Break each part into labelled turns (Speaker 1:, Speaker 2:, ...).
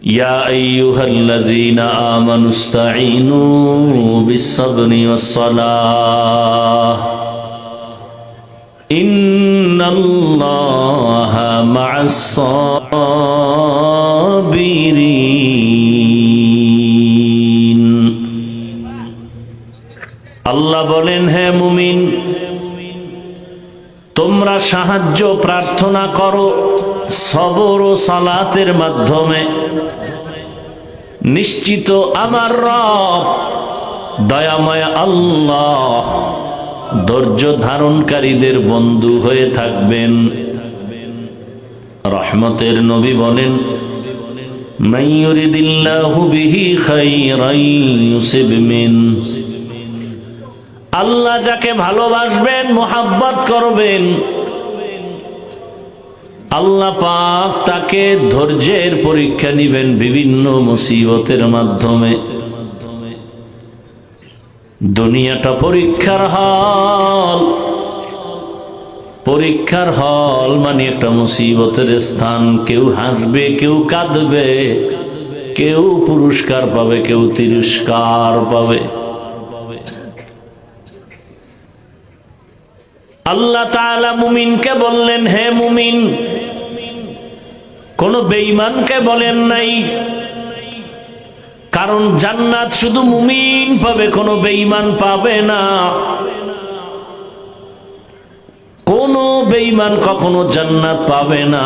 Speaker 1: يا أيها الذين آمنوا استعينوا بالصبر والصلاة إن الله مع الصابرين আল্লাহ বলেন হে মুমিন তোমরা সাহায্য প্রার্থনা করো সবর ও সালাতের মাধ্যমে নিশ্চিত আমার রব দয়াময় আল্লাহ ধৈর্য ধারণকারীদের বন্ধু হয়ে থাকবেন। রহমতের নবী বলেন আল্লাহ যাকে ভালোবাসবেন, মোহাব্বত করবেন আল্লাহ পাক তাকে ধৈর্যের পরীক্ষা নিবেন বিভিন্ন মুসিবতের মাধ্যমে। দুনিয়াটা পরীক্ষার হল। পরীক্ষার হল মানে একটা মুসিবতের স্থান। কেউ হাসবে, কেউ কাঁদবে, কেউ পুরস্কার পাবে, কেউ তিরস্কার পাবে। আল্লাহ মুমিনকে বললেন, হে মুমিন কোন বেঈমানকে বলেন নাই। কারণ জান্নাত শুধু মুমিন পাবে, কোনো বেঈমান পাবে না। কোন বেঈমান কখনো জান্নাত পাবে না।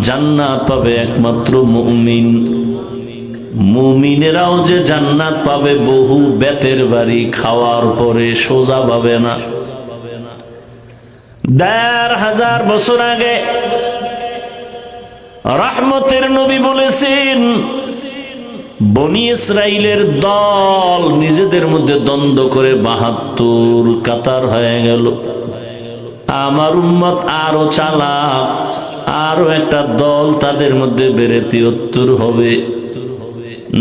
Speaker 1: জান্নাত পাবে একমাত্র মুমিন। মুমিনেরাও যে জান্নাত পাবে, বহু বেতের বাড়ি খাওয়ার পরে সোজা পাবে না। দেড় হাজার বছর আগে রহমতের নবী বলেছেন, বনি ইসরাইলের দল নিজেদের মধ্যে দ্বন্দ্ব করে বাহাত্তর কাতার হয়ে গেল। আমার উম্মত আরও চালা, আরও একটা দল তাদের মধ্যে বেড়ে তিয়াত্তর হবে।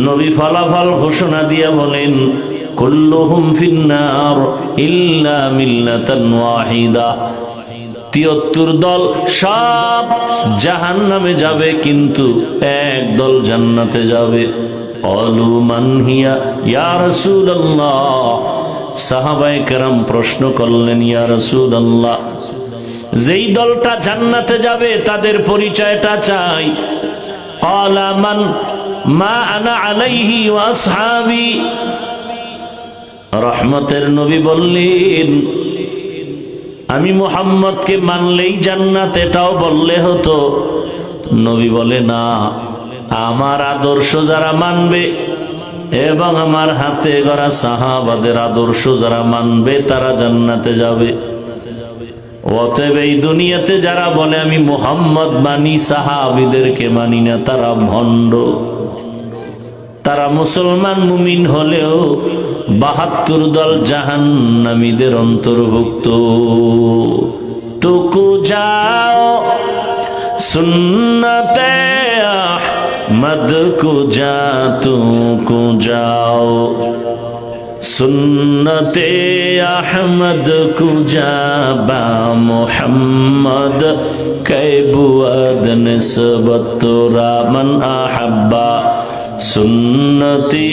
Speaker 1: নবী ফলাফল ঘোষণা দিয়া বলেন, কুল্লুহুম ফিন্নার ইল্লা মিল্লাতান ওয়াহিদা। তিয়াত্তর দল সব জাহান নামে যাবে, কিন্তু এক দল জান্নাতে যাবে। অলু মানহিয়া ইয়া রাসূলুল্লাহ। সাহাবায়ে কেরাম প্রশ্ন করলেন, ইয়া রাসূলুল্লাহ, যেই দলটা জান্নাতে যাবে তাদের পরিচয়টা চাই। ক্বালা মান, মা আনা আলাইহি ওয়া আসহাবি। রহমতের নবী বললেন আমি মোহাম্মদকে মানলেই জান্নাত, এটাও বললে হতো। নবী বলে, না, আমার আদর্শ যারা মানবে এবং আমার হাতে গড়া সাহাবাদের আদর্শ যারা মানবে, তারা জান্নাতে যাবে। অতএব এই দুনিয়াতে যারা বলে, আমি মোহাম্মদ মানি, সাহাবিদেরকে মানি না, তারা ভণ্ড। তারা মুসলমান মুমিন হলেও বাহাত্তর দল জাহান্নামীদের অন্তর্ভুক্ত। তুকু যাও সুন্নতে মদ কু যা, তুকু যাও। সুন্নতে আহমদ কুজা বা মোহাম্মদ কৈবুয়াদ নিসবত রামন আহাব্বা। সুন্নতি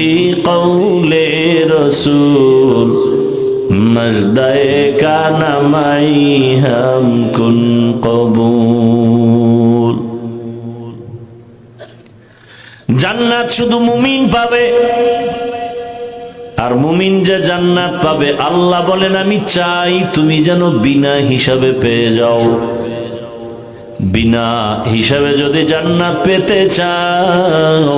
Speaker 1: কৌলে রসুল, মজদায় কানামাই হাম কুন কবুল। জান্নাত শুধু মুমিন পাবে, আর মুমিন যে জান্নাত পাবে, আল্লাহ বলেন, আমি চাই তুমি যেন বিনা হিসাবে পেয়ে যাও। বিনা হিসাবে যদি জান্নাত পেতে চাও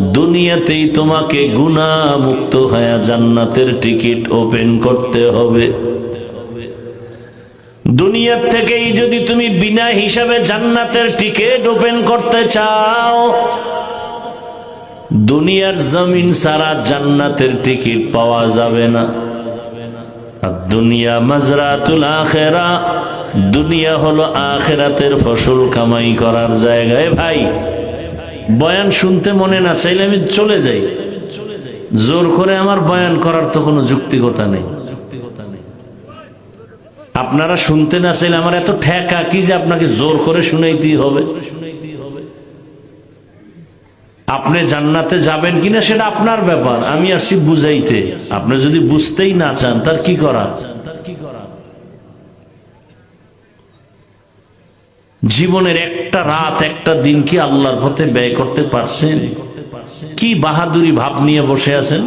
Speaker 1: দুনিয়াতেই তোমাকে গুণা মুক্ত হয়ে জান্নাতের টিকিট ওপেন করতে হবে। দুনিয়ার থেকেই যদি তুমি বিনা হিসাবে জান্নাতের টিকিট ওপেন করতে চাও, দুনিয়ার জমিন সারা জান্নাতের টিকিট পাওয়া যাবে না। দুনিয়া মাজরাতুল আখেরা, দুনিয়া হলো আখেরাতের ফসল কামাই করার জায়গায় ভাই। বয়ান শুনতে মনে না, চাইলে আমি চলে যাই। জোর করে আমার বয়ান করার তো কোনো যুক্তিকতা নেই। আপনারা শুনতে না চাইলে আমার এত ঠেকা কি যে আপনাকে জোর করে শুনাইতেই হবে? আপনি জান্নাতে যাবেন কিনা সেটা আপনার ব্যাপার, আমি আসছি বুঝাইতে। আপনি যদি বুঝতেই না চান, তার কি করার? জীবনের একটা রাত, একটা দিন কি আল্লাহর পথে ব্যয় করতে পারছেন? কি বাহাদুরি ভাব নিয়ে বসে আছেন?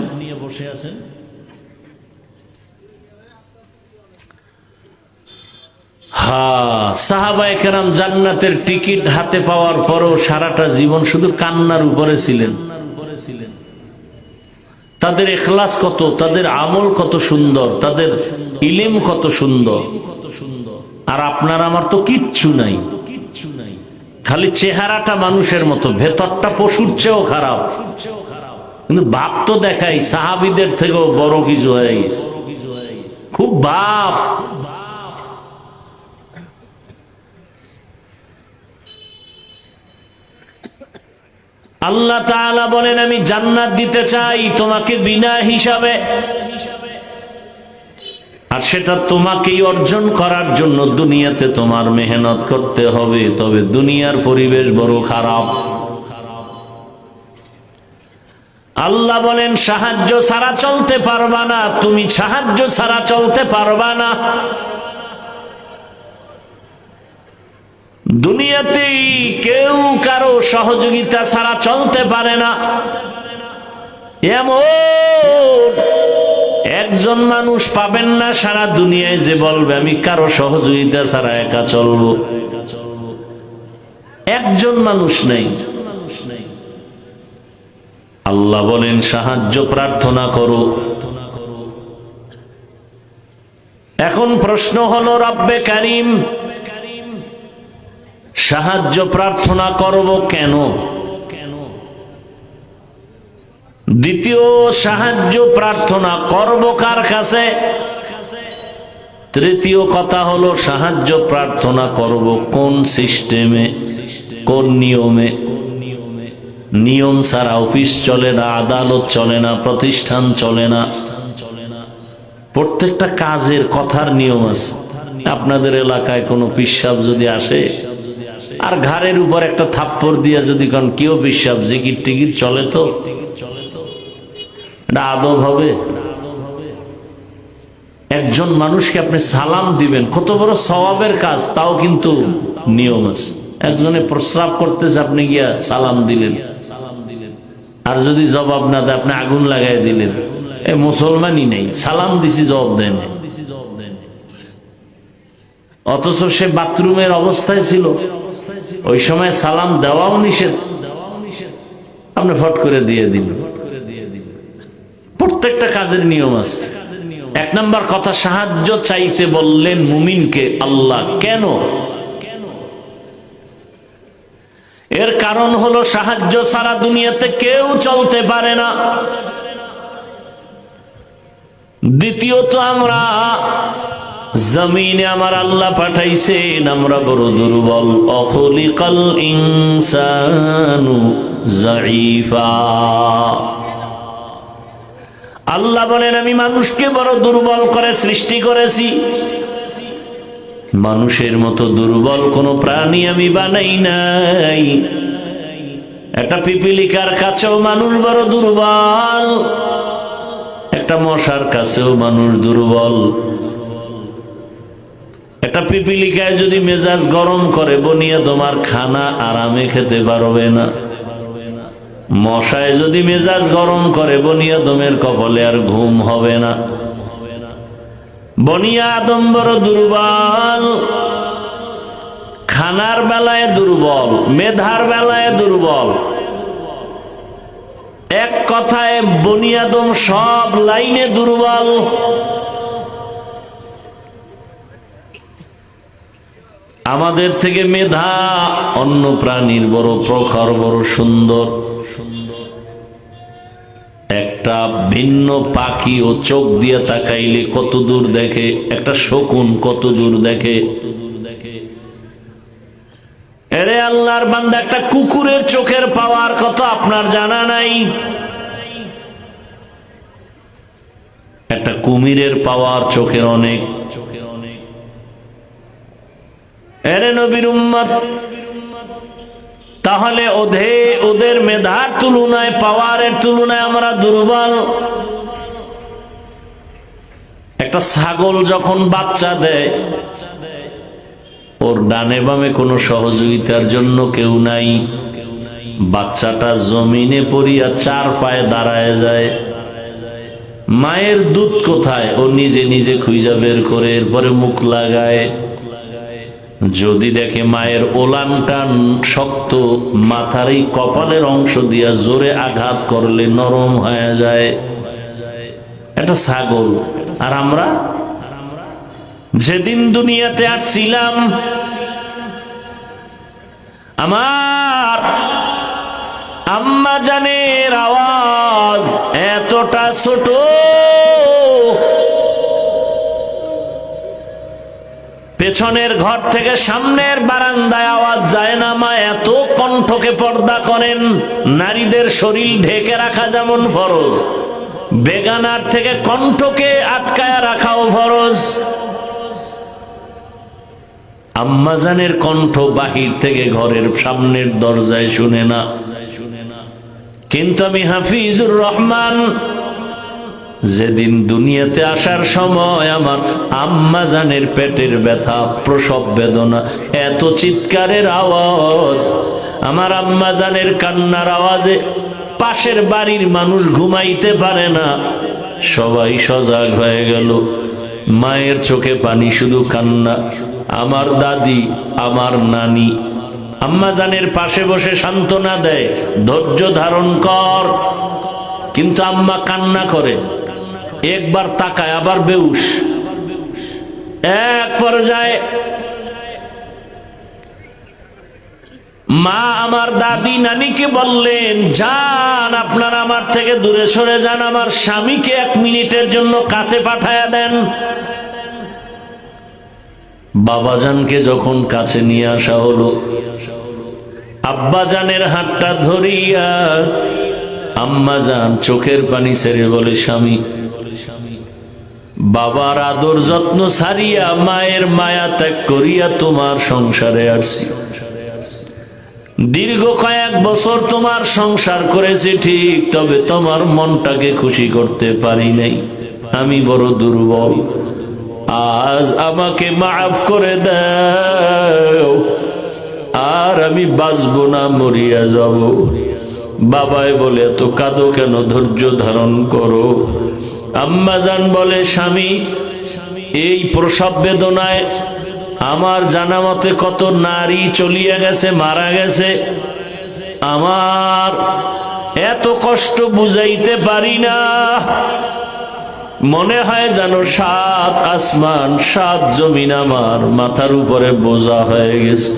Speaker 1: জান্নাতের টিকিট হাতে পাওয়ার পরও সারাটা জীবন শুধু কান্নার উপরে ছিলেন। তাদের এখলাস কত, তাদের আমল কত সুন্দর, তাদের ইলিম কত সুন্দর। আর আপনার আমার তো কিচ্ছু নাই। খালি চেহারাটা মানুষের মতো, ভেতরটা পশুর চেয়েও খারাপ। কিন্তু বাপ তো দেখাই, সাহাবিদের থেকেও বড় কিছু হয়ে গেছে। খুব বাপ। আল্লাহ বলেন, আমি জান্নাত দিতে চাই তোমাকে বিনা হিসাবে। আর সেটা তোমাকেই অর্জন করার জন্য দুনিয়াতে তোমার মেহনত করতে হবে। তবে দুনিয়ার পরিবেশ বড় খারাপ। আল্লাহ বলেন, সাহায্য ছাড়া চলতে পারবা না। তুমি সাহায্য ছাড়া চলতে পারবা না। দুনিয়াতেই কেউ কারও সহযোগিতা ছাড়া চলতে পারে না। এমন একজন মানুষ পাবেন না, সারা দুনিয়ায় যে বলবে, আমি কারও সহযোগিতা ছাড়া একা চলবো। একজন মানুষ নেই। আল্লাহ বলেন, সাহায্য, প্রার্থনা করো। এখন প্রশ্ন হলো, রব্বে কারিম, সাহায্য, প্রার্থনা করব কেন? দ্বিতীয় সাহায্য প্রার্থনা করব কার কাছে? তৃতীয় কথা হলো সাহায্য প্রার্থনা করব কোন সিস্টেমে, কোন নিয়মে? নিয়ম ছাড়া অফিস চলে না, আদালত চলে না, প্রতিষ্ঠান চলে না। প্রত্যেকটা কাজের কথার নিয়ম আছে। আপনাদের এলাকায় কোনো পিসাব যদি আসে? আর ঘাড়ের উপর একটা থাপ্পড় দিয়ে যদি কেউ পিসাব জিকির টিকির চলে তো? এটা আদব হবে। একজন মানুষকে আপনি সালাম দিবেন। কত বড় স্বভাবের কাজ, তাও কিন্তু নিয়ম আছে। একজনে প্রস্রাব করতেছে, আপনি গিয়া সালাম দিলেন। আর যদি জবাব না দেয়, আপনি আগুন লাগাই দিলেন। এ মুসলমানই নেই। সালাম দিছি, জবাব দেন অথচ সে বাথরুমের অবস্থায় ছিল। ওই সময় সালাম দেওয়াও নিষেধ। আপনি ফট করে দিয়ে দিন প্রত্যেকটা কাজের নিয়ম আছে। এক নম্বর কথা, সাহায্য চাইতে বললেন মুমিনকে আল্লাহ কেন? এর কারণ হলো সাহায্য সারা দুনিয়াতে কেউ চলতে পারে না। দ্বিতীয়ত, আমরা জমিনে আমার আল্লাহ পাঠাইছেন, আমরা বড় দুর্বল। অখলিকাল ইনসানু জাইফা আল্লাহ বলেন, আমি মানুষকে বড় দুর্বল করে সৃষ্টি করেছি। মানুষের মতো দুর্বল কোনো প্রাণী আমি বানাই নাই। একটা পিপিলিকার কাছেও মানুষ বড় দুর্বল, একটা মশার কাছেও মানুষ দুর্বল। একটা পিপিলিকায় যদি মেজাজ গরম করে, বনিয়ে তোমার খানা আরামে খেতে পারবে না। মশায় যদি মেজাজ গরম করে বনিয়া দমের কপালে আর ঘুম হবে না। বনিয়া আদম বড় দুর্বল, খানার বেলায় দুর্বল, মেধার বেলায় দুর্বল। এক কথায় বনিয়াদম সব লাইনে দুর্বল। আমাদের থেকে মেধা, অন্য প্রাণীর বড় প্রখর, বড় সুন্দর। একটা ভিন্ন পাখি ও চোখ দিয়ে তাকাইলে কত দূর দেখে, একটা শকুন কত দূর দেখে। এরে আল্লাহর বান্দা, একটা কুকুরের চোখের পাওয়ার কথা আপনার জানা নাই? একটা কুমিরের পাওয়ার চোখের অনেক। চোখের অনেক এরে নবীর উম্মত তাহলে ওধে, ওদের মেধার তুলনায়, পাওয়ারের তুলনায় আমরা দুর্বল। একটা ছাগল যখন বাচ্চা দেয়, ওর ডানে বামে কোনো সহযোগিতার জন্য কেউ নাই। বাচ্চাটা জমিনে পড়িয়া চার পায়ে দাঁড়ায় যায়। মায়ের দুধ কোথায়? ও নিজে নিজে খুঁজা বের করে, এরপরে মুখ লাগায়। যদি দেখে মায়ের ওলানটা শক্ত, মাথার এই কপালের অংশ দিয়া জোরে আঘাত করলে নরম হয়ে যায়। এটা ছাগল। আর আমরা? যেদিন দুনিয়াতে আসছিলাম, আমার আম্মা জানের আওয়াজ এতটা ছোট পেছনের ঘর থেকে সামনের বারান্দায় আওয়াজ যায় না, মা, এত কণ্ঠকে পর্দা করেন। নারীদের শরীর ঢেকে রাখা যেমন ফরজ, বেগানার থেকে কণ্ঠকে আটকায় রাখাও ফরজ। আম্মাজানের কণ্ঠ বাহির থেকে ঘরের সামনের দরজায় শুনে না। কিন্তু আমি হাফিজুর রহমান যেদিন দুনিয়াতে আসার সময় আমার আম্মা জানের পেটের ব্যথা, প্রসব বেদনা, এত চিৎকারের আওয়াজ, আমার আম্মা জানের কান্নার আওয়াজে পাশের বাড়ির মানুষ ঘুমাইতে পারে না। সবাই সজাগ হয়ে গেল। মায়ের চোখে পানি, শুধু কান্না। আমার দাদি, আমার নানি। আম্মা জানের পাশে বসে সান্ত্বনা দেয়, ধৈর্য ধারণ কর। কিন্তু আম্মা কান্না করে। একবার তাকায়, আবার বেউস এক পর্যায়ে মা, আমার দাদি নানিকে বললেন, যান, আপনার আমার থেকে দূরে সরে যান, আমার স্বামীকে এক মিনিটের জন্য কাছে পাঠায়া দেন। বাবাজানকে যখন কাছে নিয়ে আসা হলো, আব্বাজানের হাতটা ধরিয়া, আম্মাজান, চোখের পানি ছেড়ে বলে, স্বামী বাবার আদর যত্ন সারিয়া মায়ের মায়া ত্যাগ করিয়া তোমার সংসারে আসছি। দীর্ঘ কয়েক বছর তোমার সংসার করেছি ঠিক, তবে তোমার মনটাকে খুশি করতে পারি নাই। আমি বড় দুর্বল। আজ আমাকে মাফ করে দাও। আর আমি বাঁচবো না, মরিয়া যাব। বাবাই বলে, এত কাঁদো কেন? ধৈর্য ধারণ করো। আম্মাজান বলে, স্বামী, এই প্রসব বেদনায় আমার জানা মতে কত নারী চলিয়া গেছে, মারা গেছে। আমার এত কষ্ট বুঝাইতে পারি না। মনে হয় যেন সাত আসমান, সাত জমিন আমার মাথার উপরে বোঝা হয়ে গেছে।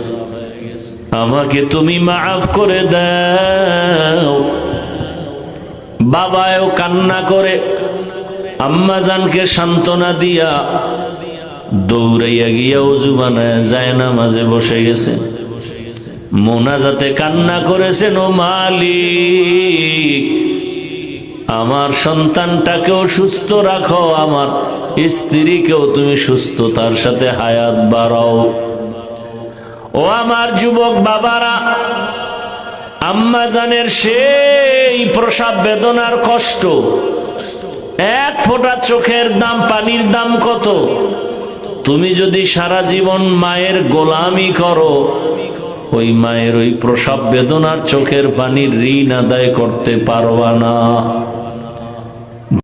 Speaker 1: আমাকে তুমি মাফ করে দাও। বাবাও কান্না করে আম্মাজানকে সান্ত্বনা দিয়া দৌড়াইয়া গিয়া উজু বানায় যায় না, মাঝে বসে গেছে। মোনাজাতে কান্না করেছেন ও মালিক, আমার সন্তানটাকেও সুস্থ রাখো, আমার স্ত্রীকেও তুমি সুস্থতার সাথে হায়াত বাড়াও। ও আমার যুবক বাবারা, আম্মা জানের সেই প্রসাব বেদনার কষ্ট এক ফোঁটা চোখের দাম পানির দাম কত? তুমি যদি সারা জীবন মায়ের গোলামি করো, ওই মায়ের ওই প্রসাব বেদনার চোখের পানির ঋণ আদায় করতে পারবা না।